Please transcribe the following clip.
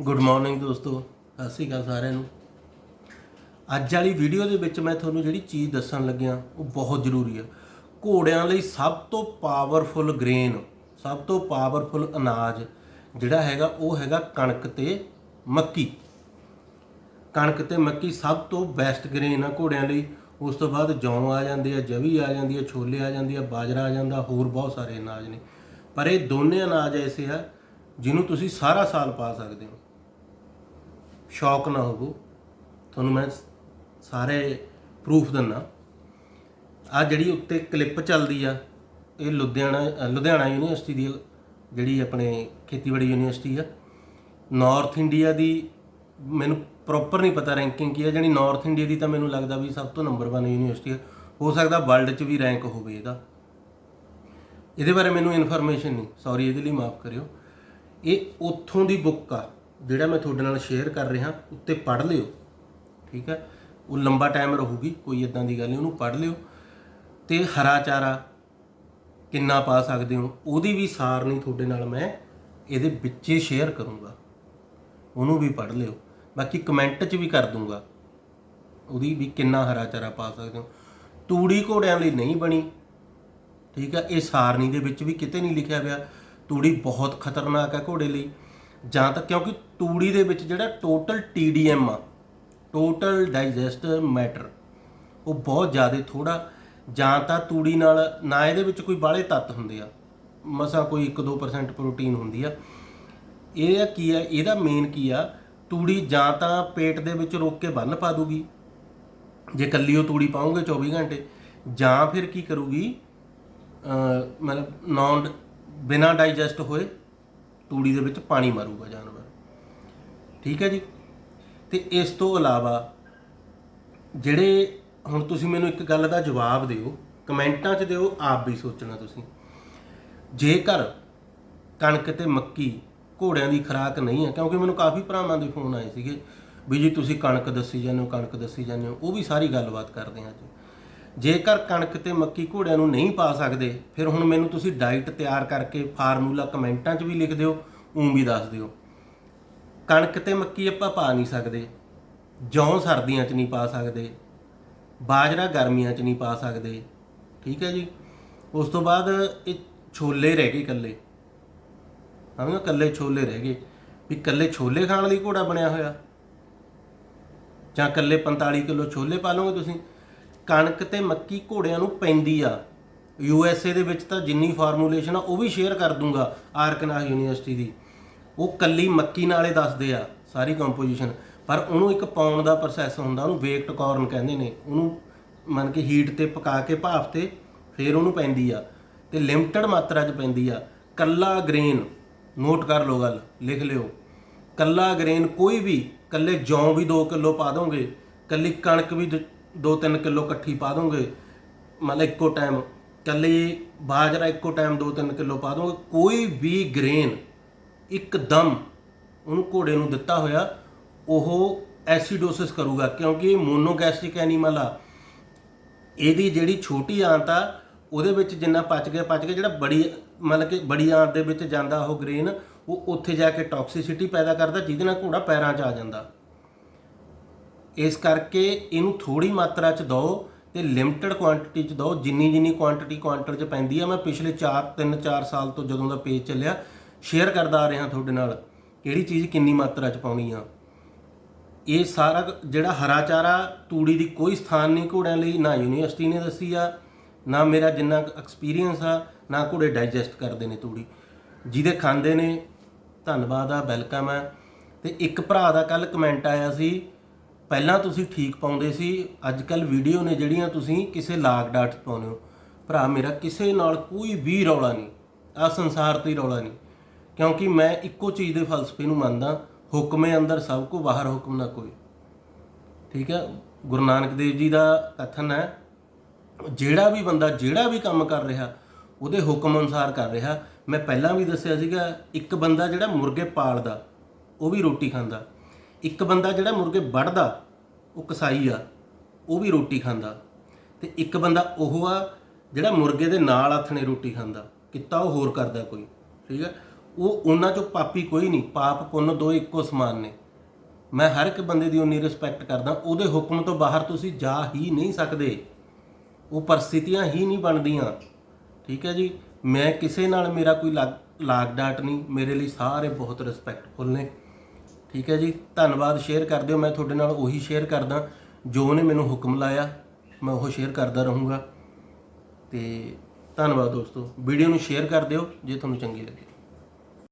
Good morning ਦੋਸਤੋ, ਸਤਿ ਸ਼੍ਰੀ ਅਕਾਲ ਸਾਰਿਆਂ ਨੂੰ। ਅੱਜ ਵਾਲੀ ਵੀਡੀਓ ਦੇ ਵਿੱਚ ਮੈਂ ਤੁਹਾਨੂੰ ਜਿਹੜੀ ਚੀਜ਼ ਦੱਸਣ ਲੱਗਿਆ, ਉਹ ਬਹੁਤ ਜ਼ਰੂਰੀ ਆ। ਘੋੜਿਆਂ ਲਈ ਸਭ ਤੋਂ ਪਾਵਰਫੁਲ ਗ੍ਰੇਨ ਸਭ ਤੋਂ ਪਾਵਰਫੁਲ ਅਨਾਜ ਜਿਹੜਾ ਹੈਗਾ, ਉਹ ਹੈਗਾ ਕਣਕ ਤੇ ਮੱਕੀ। ਕਣਕ ਤੇ ਮੱਕੀ ਸਭ ਤੋਂ ਬੈਸਟ ਗ੍ਰੇਨ ਆ ਘੋੜਿਆਂ ਲਈ। ਉਸ ਤੋਂ ਬਾਅਦ ਜੌਂ ਆ ਜਾਂਦੇ ਆ, ਜਵੀ ਆ ਜਾਂਦੀ ਆ, ਛੋਲੇ ਆ ਜਾਂਦੀ ਆ, ਬਾਜਰਾ ਆ ਜਾਂਦਾ, ਹੋਰ ਬਹੁਤ ਸਾਰੇ ਅਨਾਜ ਨੇ। ਪਰ ਇਹ ਦੋਨੇ ਅਨਾਜ ਐਸੇ ਆ, ਜਿਹਨੂੰ ਤੁਸੀਂ ਸਾਰਾ ਸਾਲ ਪਾ ਸਕਦੇ ਹੋ। ਸ਼ੌਕ ਨਾ ਹੋਵੋ। ਤੁਹਾਨੂੰ ਮੈਂ ਸਾਰੇ ਪ੍ਰੂਫ ਦਿੰਨਾ। ਆ ਜਿਹੜੀ ਉੱਤੇ ਕਲਿੱਪ ਚੱਲਦੀ ਆ, ਇਹ ਲੁਧਿਆਣਾ ਲੁਧਿਆਣਾ ਯੂਨੀਵਰਸਿਟੀ ਦੀ ਜਿਹੜੀ ਆਪਣੇ ਖੇਤੀਬਾੜੀ ਯੂਨੀਵਰਸਿਟੀ ਆ। ਨਾਰਥ ਇੰਡੀਆ ਦੀ ਮੈਨੂੰ ਪ੍ਰੋਪਰ ਨਹੀਂ ਪਤਾ ਰੈਂਕਿੰਗ ਕੀ ਆ। ਜਿਹੜੀ ਨਾਰਥ ਇੰਡੀਆ ਦੀ ਤਾਂ ਮੈਨੂੰ ਲੱਗਦਾ ਵੀ ਸਭ ਤੋਂ ਨੰਬਰ 1 ਯੂਨੀਵਰਸਿਟੀ ਆ। ਹੋ ਸਕਦਾ ਵਰਲਡ 'ਚ ਵੀ ਰੈਂਕ ਹੋਵੇ ਇਹਦਾ। ਇਹਦੇ ਬਾਰੇ ਮੈਨੂੰ ਇਨਫੋਰਮੇਸ਼ਨ ਨਹੀਂ। ਸੌਰੀ ਇਹਦੇ ਲਈ ਮਾਫ ਕਰਿਓ। ਇਹ ਉੱਥੋਂ ਦੀ ਬੁੱਕ ਆ। ਜਿਹੜਾ ਮੈਂ ਤੁਹਾਡੇ ਨਾਲ ਸ਼ੇਅਰ ਕਰ ਰਿਹਾ, ਉੱਤੇ ਪੜ੍ਹ ਲਿਓ। ਠੀਕ ਹੈ? ਉਹ ਲੰਬਾ ਟਾਈਮ ਰਹੂਗੀ, ਕੋਈ ਇਦਾਂ ਦੀ ਗੱਲ ਨਹੀਂ, ਉਹਨੂੰ ਪੜ੍ਹ ਲਿਓ। ਤੇ ਹਰਾ ਚਾਰਾ ਕਿੰਨਾ ਪਾ ਸਕਦੇ ਹੋ, ਉਹਦੀ ਵੀ ਸਾਰਨੀ ਤੁਹਾਡੇ ਨਾਲ ਮੈਂ ਇਹਦੇ ਵਿੱਚੇ ਸ਼ੇਅਰ ਕਰੂੰਗਾ। ਉਹਨੂੰ ਵੀ ਪੜ੍ਹ ਲਿਓ। ਬਾਕੀ ਕਮੈਂਟ 'ਚ ਵੀ ਕਰ ਦੂੰਗਾ। ਉਹਦੀ ਵੀ ਕਿੰਨਾ ਹਰਾ ਚਾਰਾ ਪਾ ਸਕਦੇ ਹੋ। ਤੂੜੀ ਘੋੜਿਆਂ ਲਈ ਨਹੀਂ ਬਣੀ। ਠੀਕ ਹੈ? ਇਹ ਸਾਰਨੀ ਦੇ ਵਿੱਚ ਵੀ ਕਿਤੇ ਨਹੀਂ ਲਿਖਿਆ ਹੋਇਆ ਤੂੜੀ ਬਹੁਤ ਖਤਰਨਾਕ ਹੈ ਘੋੜੇ ਲਈ। ਜਾਂ ਤਾਂ ਕਿਉਂਕਿ ਤੂੜੀ ਦੇ ਵਿੱਚ ਜਿਹੜਾ ਟੋਟਲ TDM ਆ ਟੋਟਲ ਡਾਈਜੈਸਟ ਮੈਟਰ ਉਹ ਬਹੁਤ ਜ਼ਿਆਦਾ ਥੋੜਾ ਜਾਂ ਤਾਂ ਤੂੜੀ ਨਾਲ ਨਾ ਇਹਦੇ ਵਿੱਚ ਕੋਈ ਬਾਹਲੇ ਤੱਤ ਹੁੰਦੇ ਆ, ਮਸਾ ਕੋਈ 1-2% ਪ੍ਰੋਟੀਨ ਹੁੰਦੀ ਆ। ਇਹ ਕੀ ਆ, ਇਹਦਾ ਮੇਨ ਕੀ ਆ, ਤੂੜੀ ਜਾਂ ਤਾਂ ਪੇਟ ਦੇ ਵਿੱਚ ਰੋਕ ਕੇ ਬੰਨ ਪਾ ਦੂਗੀ। ਜੇ ਕੱਲੀ ਉਹ ਤੂੜੀ ਪਾਉਂਗੇ 24 ਘੰਟੇ, ਜਾਂ ਫਿਰ ਕੀ ਕਰੂਗੀ ਮਤਲਬ ਨੌਨ ਬਿਨਾ ਡਾਈਜੈਸਟ ਹੋਏ ਤੂੜੀ ਦੇ ਵਿੱਚ ਪਾਣੀ ਮਾਰੂਗਾ ਜਾਨਵਰ। ਠੀਕ ਹੈ ਜੀ? ਤੇ ਇਸ ਤੋਂ ਇਲਾਵਾ ਜਿਹੜੇ, ਹੁਣ ਤੁਸੀਂ ਮੈਨੂੰ ਇੱਕ ਗੱਲ ਦਾ ਜਵਾਬ ਦਿਓ, ਕਮੈਂਟਾਂ 'ਚ ਦਿਓ, ਆਪ ਵੀ ਸੋਚਣਾ ਤੁਸੀਂ। ਜੇਕਰ ਕਣਕ ਤੇ ਮੱਕੀ ਘੋੜਿਆਂ ਦੀ ਖੁਰਾਕ ਨਹੀਂ ਹੈ, ਕਿਉਂਕਿ ਮੈਨੂੰ ਕਾਫੀ ਭਰਾਵਾਂ ਦੇ ਫੋਨ ਆਏ ਸੀਗੇ ਵੀ ਜੀ ਤੁਸੀਂ ਕਣਕ ਦੱਸੀ ਜਾਂਦੇ ਹੋ, ਕਣਕ ਦੱਸੀ ਜਾਂਦੇ ਹੋ, ਉਹ ਵੀ ਸਾਰੀ ਗੱਲਬਾਤ ਕਰਦੇ ਹਾਂ ਅੱਜ। ਜੇਕਰ ਕਣਕ ਤੇ ਮੱਕੀ ਘੋੜਿਆਂ ਨੂੰ ਨਹੀਂ ਪਾ ਸਕਦੇ, ਫਿਰ ਹੁਣ ਮੈਨੂੰ ਤੁਸੀਂ ਡਾਈਟ ਤਿਆਰ ਕਰਕੇ ਫਾਰਮੂਲਾ ਕਮੈਂਟਾਂ 'ਚ ਵੀ ਲਿਖ ਦਿਓ, ਉਂ ਵੀ ਦੱਸ ਦਿਓ। ਕਣਕ ਤੇ ਮੱਕੀ ਆਪਾਂ ਪਾ ਨਹੀਂ ਸਕਦੇ, ਜੌਂ ਸਰਦੀਆਂ 'ਚ ਨਹੀਂ ਪਾ ਸਕਦੇ, ਬਾਜਰਾ ਗਰਮੀਆਂ 'ਚ ਨਹੀਂ ਪਾ ਸਕਦੇ, ਠੀਕ ਹੈ ਜੀ? ਉਸ ਤੋਂ ਬਾਅਦ ਇਹ ਛੋਲੇ ਰਹਿ ਗਏ ਇਕੱਲੇ। ਸਮਝੋ, ਇਕੱਲੇ ਛੋਲੇ ਰਹਿ ਗਏ। ਵੀ ਇਕੱਲੇ ਛੋਲੇ ਖਾਣ ਲਈ ਘੋੜਾ ਬਣਿਆ ਹੋਇਆ? ਜਾਂ ਇਕੱਲੇ 45 ਕਿਲੋ ਛੋਲੇ ਪਾ ਲਓਗੇ ਤੁਸੀਂ? ਕਣਕ ਤੇ ਮੱਕੀ ਘੋੜਿਆਂ ਨੂੰ ਪੈਂਦੀ ਆ। ਯੂ ਐਸ ਏ ਦੇ ਵਿੱਚ ਤਾਂ ਜਿੰਨੀ ਫਾਰਮੂਲੇਸ਼ਨ ਆ, ਉਹ ਵੀ ਸ਼ੇਅਰ ਕਰ ਦੂੰਗਾ ਆਰਕਨਾਸ ਯੂਨੀਵਰਸਿਟੀ ਦੀ। ਉਹ ਕੱਲੀ ਮੱਕੀ ਨਾਲੇ ਦੱਸਦੇ ਆ, ਸਾਰੀ ਕੰਪੋਜੀਸ਼ਨ ਪਰ ਉਹਨੂੰ ਇੱਕ ਪਾਉਣ ਦਾ ਪ੍ਰੋਸੈਸ ਹੁੰਦਾ, ਉਹਨੂੰ ਵੇਕਟ ਕਾਰਨ ਕਹਿੰਦੇ ਨੇ। ਉਹਨੂੰ ਮੰਨ ਕੇ ਹੀਟ ਤੇ ਪਕਾ ਕੇ ਭਾਫ ਤੇ ਫਿਰ ਉਹਨੂੰ ਪੈਂਦੀ ਆ। ਤੇ ਲਿਮਟਿਡ ਮਾਤਰਾ 'ਚ ਪੈਂਦੀ ਆ। ਕੱਲਾ ਗ੍ਰੇਨ ਨੋਟ ਕਰ ਲਓ ਗੱਲ, ਲਿਖ ਲਿਓ। ਕੱਲਾ ਗ੍ਰੇਨ ਕੋਈ ਵੀ, ਕੱਲੇ ਜੌਂ ਵੀ 2 ਕਿਲੋ ਪਾ ਦੋਗੇ, ਕੱਲੀ ਕਣਕ ਵੀ 2-3 ਕਿਲੋ ਇਕੱਠੀ ਪਾ ਦੋਗੇ, ਮਤਲਬ ਇੱਕੋ ਟਾਈਮ ਕੱਲੇ ਬਾਜਰਾ ਇੱਕੋ ਟਾਈਮ 2-3 ਕਿਲੋ ਪਾ ਦੋਗੇ, ਕੋਈ ਵੀ ਗ੍ਰੇਨ ਇੱਕਦਮ ਉਹਨੂੰ ਘੋੜੇ ਨੂੰ ਦਿੱਤਾ ਹੋਇਆ, ਉਹ ਐਸੀਡੋਸਿਸ ਕਰੂਗਾ, ਕਿਉਂਕਿ ਇਹ ਮੋਨੋਗੈਸਟ੍ਰਿਕ ਐਨੀਮਲ ਆ। ਇਹਦੀ ਜਿਹੜੀ ਛੋਟੀ ਆਂਤ ਆ, ਉਹਦੇ ਵਿੱਚ ਜਿੰਨਾ ਪਚ ਗਿਆ ਪਚ ਗਿਆ, ਜਿਹੜਾ ਬੜੀ, ਮਤਲਬ ਕਿ ਬੜੀ ਆਂਤ ਦੇ ਵਿੱਚ ਜਾਂਦਾ ਉਹ ਗ੍ਰੇਨ ਉਹ ਉੱਥੇ ਜਾ ਕੇ ਟੌਕਸਿਸਿਟੀ ਪੈਦਾ ਕਰਦਾ, ਜਿਹਦੇ ਨਾਲ ਘੋੜਾ ਪੈਰਾਂ 'ਚ ਆ ਜਾਂਦਾ। ਇਸ ਕਰਕੇ ਇਹਨੂੰ ਥੋੜੀ ਮਾਤਰਾ 'ਚ ਦਿਓ ਤੇ ਲਿਮਟਿਡ ਕੁਆਂਟੀਟੀ 'ਚ ਦਿਓ। ਜਿੰਨੀ ਜਿੰਨੀ ਕੁਆਂਟੀਟੀ ਕੁਆਂਟਲ 'ਚ ਪੈਂਦੀ ਆ, ਮੈਂ ਪਿਛਲੇ 4 3 4 ਸਾਲ ਤੋਂ ਜਦੋਂ ਦਾ ਪੇਜ ਚੱਲਿਆ ਸ਼ੇਅਰ ਕਰਦਾ ਆ ਰਿਹਾ ਤੁਹਾਡੇ ਨਾਲ ਕਿਹੜੀ ਚੀਜ਼ ਕਿੰਨੀ ਮਾਤਰਾ 'ਚ ਪਾਉਣੀ ਆ। ਇਹ ਸਾਰਾ ਜਿਹੜਾ ਹਰਾ ਚਾਰਾ ਤੂੜੀ ਦੀ ਕੋਈ ਸਥਾਨ ਨਹੀਂ ਘੋੜਿਆਂ ਲਈ, ਨਾ ਯੂਨੀਵਰਸਿਟੀ ਨੇ ਦੱਸੀ ਆ, ਨਾ ਮੇਰਾ ਜਿੰਨਾ ਐਕਸਪੀਰੀਅੰਸ ਆ, ਨਾ ਘੋੜੇ ਡਾਈਜੈਸਟ ਕਰਦੇ ਨੇ ਤੂੜੀ। ਜਿਹਦੇ ਖਾਂਦੇ ਨੇ, ਧੰਨਵਾਦ ਆ ਵੈਲਕਮ ਹੈ ਤੇ ਇੱਕ ਭਰਾ ਦਾ ਕੱਲ ਕਮੈਂਟ ਆਇਆ ਸੀ ਪਹਿਲਾਂ ਤੁਸੀਂ ਠੀਕ ਪਾਉਂਦੇ ਸੀ ਅੱਜ ਕੱਲ ਵੀਡੀਓ ਨੇ ਜਿਹੜੀਆਂ ਤੁਸੀਂ ਕਿਸੇ ਲਾਗ ਡਾਟ 'ਚ ਪਾਉਂਦੇ ਹੋ। ਭਰਾ ਮੇਰਾ ਕਿਸੇ ਨਾਲ ਕੋਈ ਵੀ ਰੌਲਾ ਨਹੀਂ ਆ ਸੰਸਾਰ ਤੇ ਹੀ ਰੌਲਾ ਨਹੀਂ। ਕਿਉਂਕਿ ਮੈਂ ਇੱਕੋ ਚੀਜ਼ ਦੇ ਫਲਸਫੇ ਨੂੰ ਮੰਨਦਾ, ਹੁਕਮੇ ਅੰਦਰ ਸਭ ਕੋ ਬਾਹਰ ਹੁਕਮ ਨਾ ਕੋਈ। ਠੀਕ ਹੈ, ਗੁਰੂ ਨਾਨਕ ਦੇਵ ਜੀ ਦਾ ਕਥਨ ਹੈ, ਜਿਹੜਾ ਵੀ ਬੰਦਾ ਜਿਹੜਾ ਵੀ ਕੰਮ ਕਰ ਰਿਹਾ, ਉਹਦੇ ਹੁਕਮ ਅਨੁਸਾਰ ਕਰ ਰਿਹਾ। ਮੈਂ ਪਹਿਲਾਂ ਵੀ ਦੱਸਿਆ ਸੀਗਾ, ਇੱਕ ਬੰਦਾ ਜਿਹੜਾ ਮੁਰਗੇ ਪਾਲਦਾ, ਉਹ ਵੀ ਰੋਟੀ ਖਾਂਦਾ। ਇੱਕ ਬੰਦਾ ਜਿਹੜਾ ਮੁਰਗੇ ਵੱਢਦਾ, ਉਹ ਕਸਾਈ ਆ, ਉਹ ਵੀ ਰੋਟੀ ਖਾਂਦਾ। ਤੇ ਇੱਕ ਬੰਦਾ ਉਹ ਆ ਜਿਹੜਾ ਮੁਰਗੇ ਦੇ ਨਾਲ ਆਥਣੇ ਰੋਟੀ ਖਾਂਦਾ, ਕਿੱਤਾ ਉਹ ਹੋਰ ਕਰਦਾ ਕੋਈ, ਠੀਕ ਹੈ ਉਹ ਉਹਨਾਂ ਚੋਂ ਪਾਪੀ ਕੋਈ ਨਹੀਂ, ਪਾਪ ਪੁੰਨ ਦੋ ਇੱਕੋ ਸਮਾਨ ਨੇ। ਮੈਂ ਹਰ ਇੱਕ ਬੰਦੇ ਦੀ ਉਨੀ ਰਿਸਪੈਕਟ ਕਰਦਾ, ਉਹਦੇ ਹੁਕਮ ਤੋਂ ਬਾਹਰ ਤੁਸੀਂ ਜਾ ਹੀ ਨਹੀਂ ਸਕਦੇ। ਉਹ ਪਰਿਸਥਿਤੀਆਂ ਹੀ ਨਹੀਂ ਬਣਦੀਆਂ, ਠੀਕ ਹੈ ਜੀ? ਮੈਂ ਕਿਸੇ ਨਾਲ ਮੇਰਾ ਕੋਈ ਲਾਗ- ਲਾਗ ਡਾਟ ਨਹੀਂ, ਮੇਰੇ ਲਈ ਸਾਰੇ ਬਹੁਤ ਰਿਸਪੈਕਟਫੁਲ ਨੇ। ਠੀਕ ਹੈ ਜੀ, ਧੰਨਵਾਦ ਸ਼ੇਅਰ ਕਰ ਦਿਓ ਮੈਂ ਤੁਹਾਡੇ ਨਾਲ ਉਹੀ ਸ਼ੇਅਰ ਕਰਦਾ। ਜੋ ਉਹਨੇ ਮੈਨੂੰ ਹੁਕਮ ਲਾਇਆ, ਮੈਂ ਉਹ ਸ਼ੇਅਰ ਕਰਦਾ ਰਹੂੰਗਾ। ਤੇ ਧੰਨਵਾਦ ਦੋਸਤੋ ਵੀਡੀਓ ਨੂੰ ਸ਼ੇਅਰ ਕਰ ਦਿਓ, ਜੇ ਤੁਹਾਨੂੰ ਚੰਗੀ ਲੱਗੇ।